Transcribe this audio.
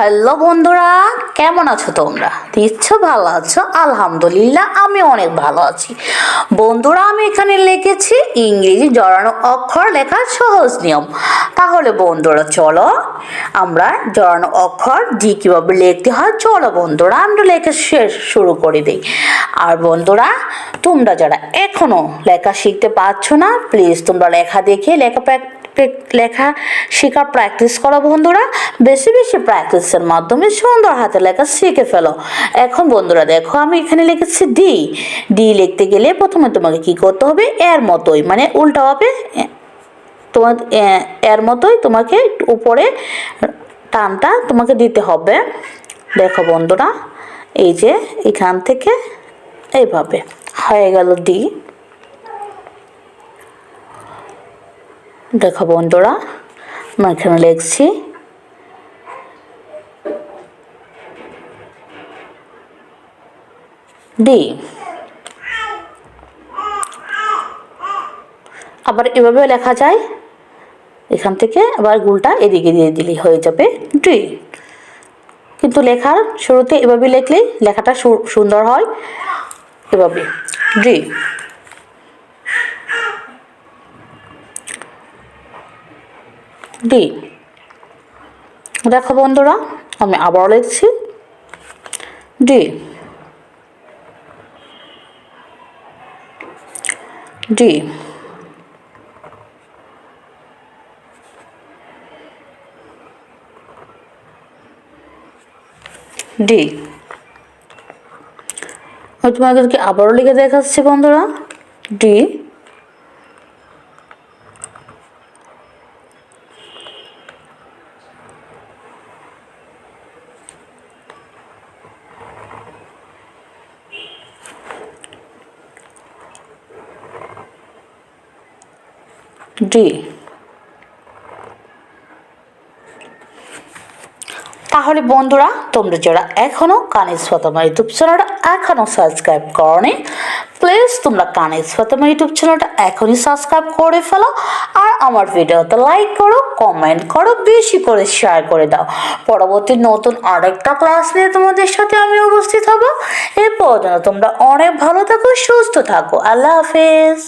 Hello বন্ধুরা, কেমন আছো তোমরা? নিশ্চয় ভালো আছো? আলহামদুলিল্লাহ আমি অনেক ভালো আছি। বন্ধুরা, আমি এখানে লিখেছি ইংরেজি জড়ানো অক্ষর লেখার সহজ নিয়ম। তাহলে বন্ধুরা, চলো আমরা জড়ানো অক্ষর জি কীভাবে লিখতে হয়, চলো বন্ধুরা, আমরা লেখা শেষ শুরু করে দিই। আর বন্ধুরা, তোমরা যারা এখনও লেখা শিখতে পারছ না প্লিজ তোমরা লেখা দেখে লেখা লেখা শেখার প্র্যাকটিস করো বন্ধুরা। বেশি বেশি প্র্যাকটিসের মাধ্যমে সুন্দর হাতে লেখা শিখে ফেলো। এখন বন্ধুরা দেখো, আমি এখানে লিখেছি ডি ডি লিখতে গেলে প্রথমে তোমাকে কি করতে হবে? এর মতোই মানে উল্টা হবে তোমার এর মতোই তোমাকে উপরে টানটা তোমাকে দিতে হবে। দেখো বন্ধুরা, এই যে এখান থেকে এইভাবে হয়ে গেল ডি। দেখো বন্ধুরা, আমরা এখানে লিখছি। ডি। আবার এভাবে লেখা যায়। এখান থেকে আবার গুলটা এদিকে দিয়ে দিলেই হয়ে যাবে ডি। কিন্তু লেখার শুরুতে এভাবে লিখলেই লেখাটা সুন্দর হয়। এভাবে ডি ডি দেখো বন্ধুরা আমি আবারও লিখছি। ডি ডি ডি আমি তোমাদেরকে আবারও লিখে দেখাচ্ছি বন্ধুরা। ডি ডি তাহলে বন্ধুরা, তোমরা যারা এখনও কানিস ফাতেমা ইউটিউব চ্যানেলটা এখনও সাবস্ক্রাইব করনি প্লিজ তোমরা কানিস ফাতেমা ইউটিউব চ্যানেলটা এখনই সাবস্ক্রাইব করে ফেলো আর আমার ভিডিওতে লাইক করো কমেন্ট করো, বেশি করে শেয়ার করে দাও। পরবর্তী নতুন আরেকটা ক্লাস নিয়ে তোমাদের সাথে আমি উপস্থিত হব। এ পর্যন্ত তোমরা অনেক ভালো থাকো, সুস্থ থাকো। আল্লাহ হাফেজ।